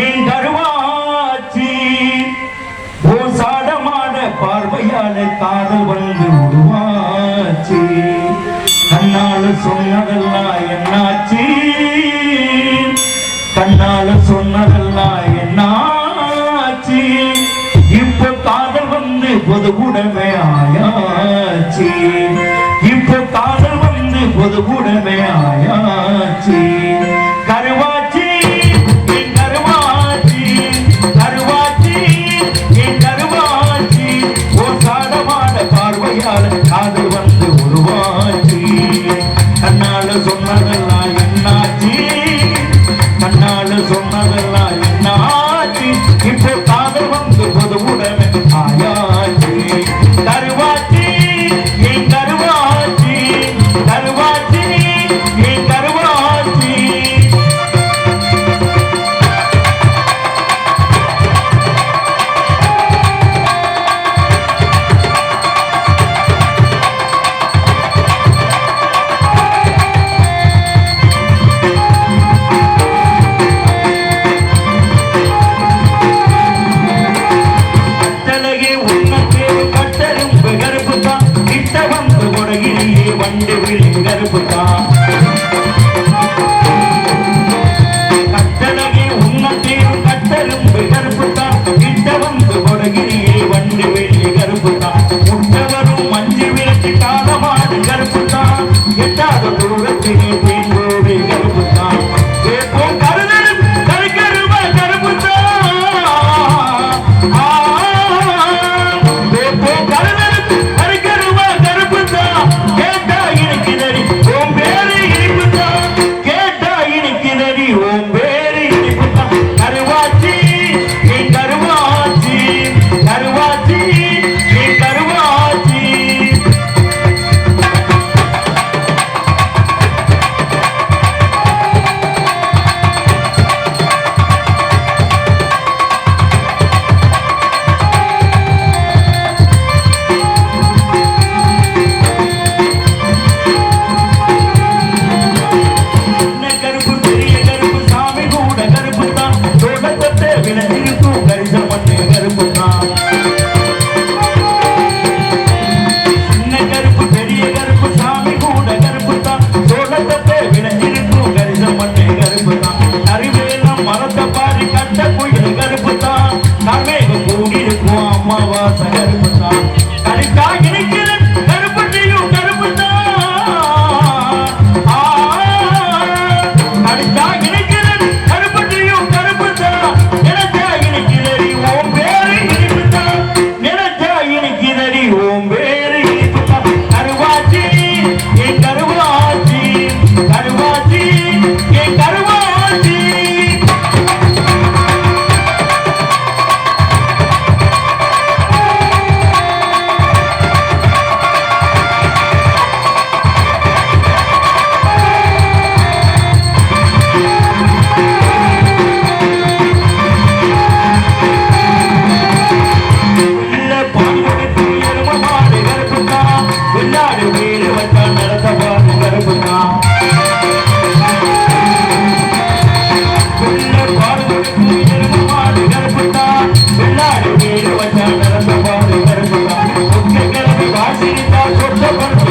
என் கருவாச்சி சாதமான பார்வையாலே காதல் வந்து உருவாச்சு. கண்ணால சொன்னதெல்லாம் என்னாச்சு? கண்ணால சொன்னதெல்லாம் என்னாச்சு? இப்ப காதல் வந்து பொது உடமை ஆயாச்சு வந்து பொது Thank you. por